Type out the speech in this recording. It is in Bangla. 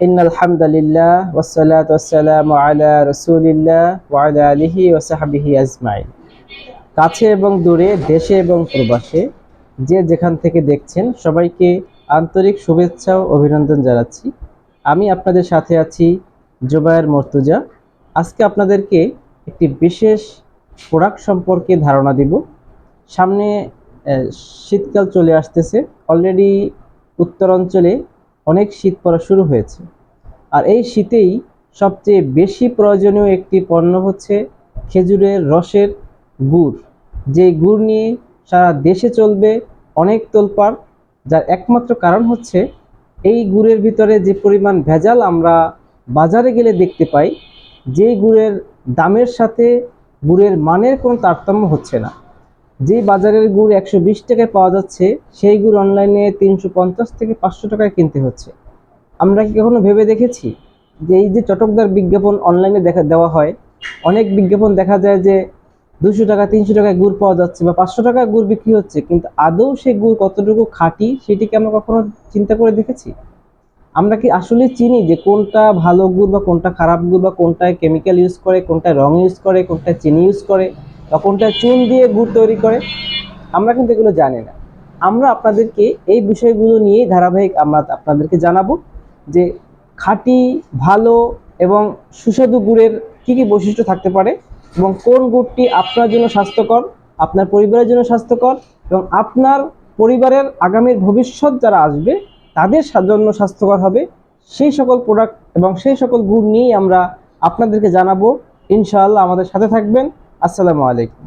إن الحمد لله والصلاة والسلام على رسول الله وعلى آله وصحبه أجمعين কাছে এবং দূরে দেশে এবং প্রবাসে যে যেখান থেকে দেখছেন সবাইকে আন্তরিক শুভেচ্ছা ও অভিনন্দন জানাচ্ছি আমি আপনাদের সাথে আছি জুবায়ের মর্তুজা আজকে আপনাদেরকে একটি বিশেষ প্রোডাক্ট সম্পর্কে ধারণা দিব সামনে আহ, শীতকাল চলে আসতেছে অলরেডি উত্তর অঞ্চলে অনেক শীত পড়া শুরু হয়েছে। আর এই শীতেই সবচেয়ে বেশি প্রয়োজনীয় একটি পণ্য হচ্ছে খেজুরের রসের গুড়। যে গুড় নিয়ে সারা দেশে চলবে অনেক তোলপাড়, যার একমাত্র কারণ হচ্ছে এই গুড়ের ভিতরে যে পরিমাণ ভেজাল আমরা বাজারে গেলে দেখতে পাই, যে গুড়ের দামের সাথে গুড়ের মানের কোনো তারতম্য হচ্ছে না। যে বাজারের গুড় একশো বিশ টাকায় পাওয়া যাচ্ছে, সেই গুড় অনলাইনে তিনশো পঞ্চাশ থেকে পাঁচশো টাকায় কিনতে হচ্ছে। আমরা কি কখনো ভেবে দেখেছি যে এই যে চটকদার বিজ্ঞাপন অনলাইনে দেখা দেওয়া হয়? অনেক বিজ্ঞাপন দেখা যায় যে দুশো টাকা, তিনশো টাকায় গুড় পাওয়া যাচ্ছে বা পাঁচশো টাকায় গুড় বিক্রি হচ্ছে, কিন্তু আদৌ সেই গুড় কতটুকু খাঁটি সেটিকে আমরা কখনো চিন্তা করে দেখেছি? আমরা কি আসলে চিনি যে কোনটা ভালো গুড় বা কোনটা খারাপ গুড় বা কোনটায় কেমিক্যাল ইউজ করে, কোনটায় রং ইউজ করে, কোনটায় চিনি ইউজ করে? বা কোনটায় চুন দিয়ে গুড় তৈরি করে, আমরা কিন্তু এগুলো জানি না। আমরা আপনাদেরকে এই বিষয়গুলো নিয়েই ধারাবাহিক আমরা আপনাদেরকে জানাব যে খাঁটি, ভালো এবং সুস্বাদু গুড়ের কী কী বৈশিষ্ট্য থাকতে পারে এবং কোন গুড়টি আপনার জন্য স্বাস্থ্যকর, আপনার পরিবারের জন্য স্বাস্থ্যকর এবং আপনার পরিবারের আগামীর ভবিষ্যৎ যারা আসবে, তাদের জন্য স্বাস্থ্যকর হবে। সেই সকল প্রোডাক্ট এবং সেই সকল গুড় নিয়েই আমরা আপনাদেরকে জানাব। ইনশাআল্লাহ আমাদের সাথে থাকবেন। আসসালামু আলাইকুম।